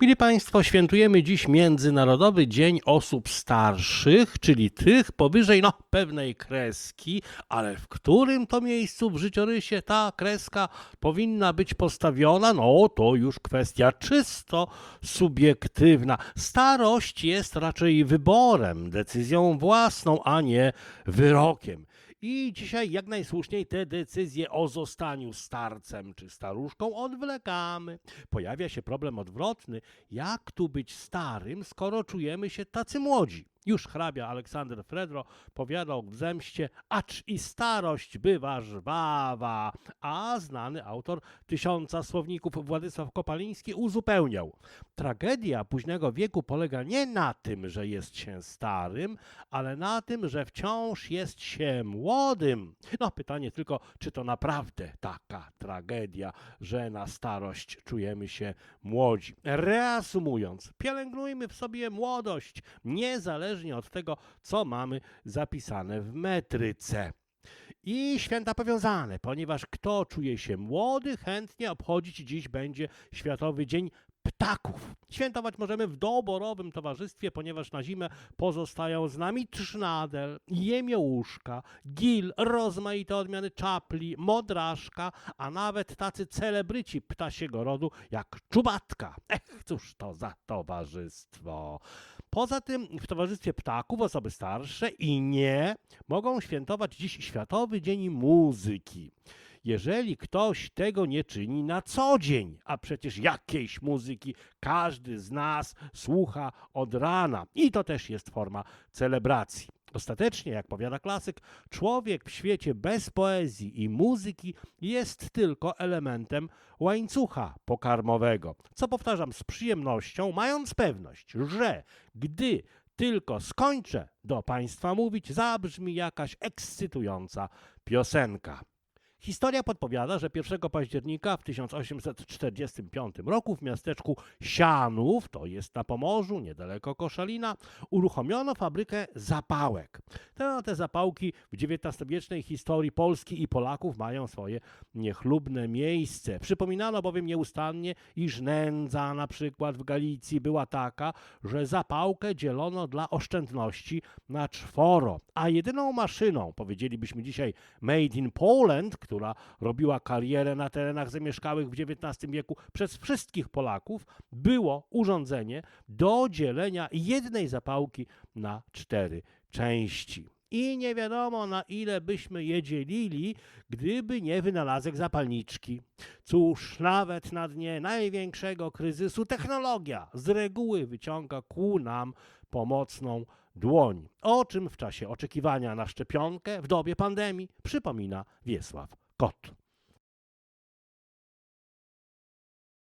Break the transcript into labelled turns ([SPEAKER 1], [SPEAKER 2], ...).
[SPEAKER 1] Mili Państwo, świętujemy dziś Międzynarodowy Dzień Osób Starszych, czyli tych powyżej no, pewnej kreski, ale w którym to miejscu w życiorysie ta kreska powinna być postawiona, no to już kwestia czysto subiektywna. Starość jest raczej wyborem, decyzją własną, a nie wyrokiem. I dzisiaj jak najsłuszniej te decyzje o zostaniu starcem czy staruszką odwlekamy. Pojawia się problem odwrotny. Jak tu być starym, skoro czujemy się tacy młodzi? Już hrabia Aleksander Fredro powiadał w zemście, acz i starość bywa żwawa, a znany autor tysiąca słowników Władysław Kopaliński uzupełniał. Tragedia późnego wieku polega nie na tym, że jest się starym, ale na tym, że wciąż jest się młodym. No pytanie tylko, czy to naprawdę taka tragedia, że na starość czujemy się młodzi. Reasumując, pielęgnujmy w sobie młodość, niezależnie od tego, co mamy zapisane w metryce. I święta powiązane, ponieważ kto czuje się młody, chętnie obchodzić dziś będzie Światowy Dzień Ptaków. Świętować możemy w doborowym towarzystwie, ponieważ na zimę pozostają z nami trznadel, jemiołuszka, gil, rozmaite odmiany czapli, modraszka, a nawet tacy celebryci ptasiego rodu jak czubatka. Ech, cóż to za towarzystwo. Poza tym w towarzystwie ptaków osoby starsze i nie mogą świętować dziś Światowy Dzień Muzyki. Jeżeli ktoś tego nie czyni na co dzień, a przecież jakiejś muzyki każdy z nas słucha od rana i to też jest forma celebracji. Ostatecznie, jak powiada klasyk, człowiek w świecie bez poezji i muzyki jest tylko elementem łańcucha pokarmowego. Co powtarzam z przyjemnością, mając pewność, że gdy tylko skończę do Państwa mówić, zabrzmi jakaś ekscytująca piosenka. Historia podpowiada, że 1 października w 1845 roku w miasteczku Sianów, to jest na Pomorzu, niedaleko Koszalina, uruchomiono fabrykę zapałek. Te, te zapałki w XIX-wiecznej historii Polski i Polaków mają swoje niechlubne miejsce. Przypominano bowiem nieustannie, iż nędza na przykład w Galicji była taka, że zapałkę dzielono dla oszczędności na czworo, a jedyną maszyną, powiedzielibyśmy dzisiaj made in Poland, która robiła karierę na terenach zamieszkałych w XIX wieku przez wszystkich Polaków, było urządzenie do dzielenia jednej zapałki na cztery części. I nie wiadomo, na ile byśmy je dzielili, gdyby nie wynalazek zapalniczki. Cóż, nawet na dnie największego kryzysu technologia z reguły wyciąga ku nam pomocną dłoń. O czym w czasie oczekiwania na szczepionkę w dobie pandemii przypomina Wiesław Kot.